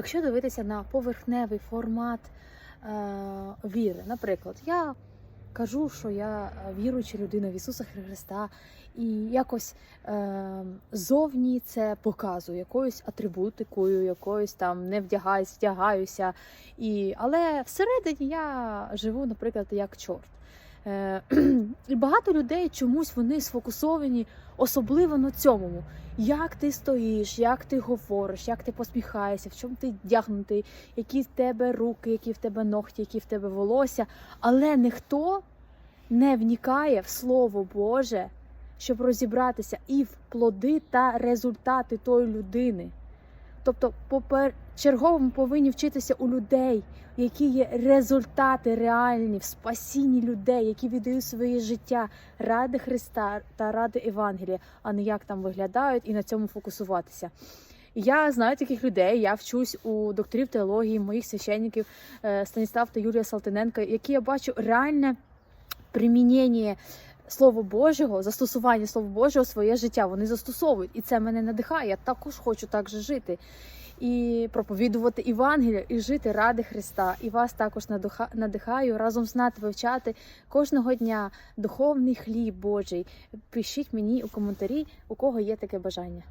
Якщо дивитися на поверхневий формат е, віри, наприклад, я кажу, що я віруюча людина в Ісуса Христа, і якось е, зовні це показую якоюсь атрибутикою, якоюсь там не вдягаюсь, вдягаюся. І, але всередині я живу, наприклад, як чорт. І багато людей чомусь вони сфокусовані особливо на цьому. Як ти стоїш, як ти говориш, як ти посміхаєшся, в чому ти вдягнутий, які в тебе руки, які в тебе ногті, які в тебе волосся. Але ніхто не вникає в Слово Боже, щоб розібратися і в плоди та результати тої людини. Тобто, попер... чергово ми повинні вчитися у людей, які є результати реальні в спасінні людей, які віддають своє життя ради Христа та ради Євангелія, а не як там виглядають і на цьому фокусуватися. Я знаю таких людей. Я вчусь у докторів теології, моїх священників е, Станіслав та Юлія Салтиненка, які я бачу реальне примінення Слова Божого, застосування Слова Божого своє життя. Вони застосовують, і це мене надихає. Я також хочу так же жити. І проповідувати Євангелія і жити ради Христа. І вас також надиха- надихаю разом знати, вивчати кожного дня духовний хліб Божий. Пишіть мені у коментарі, у кого є таке бажання.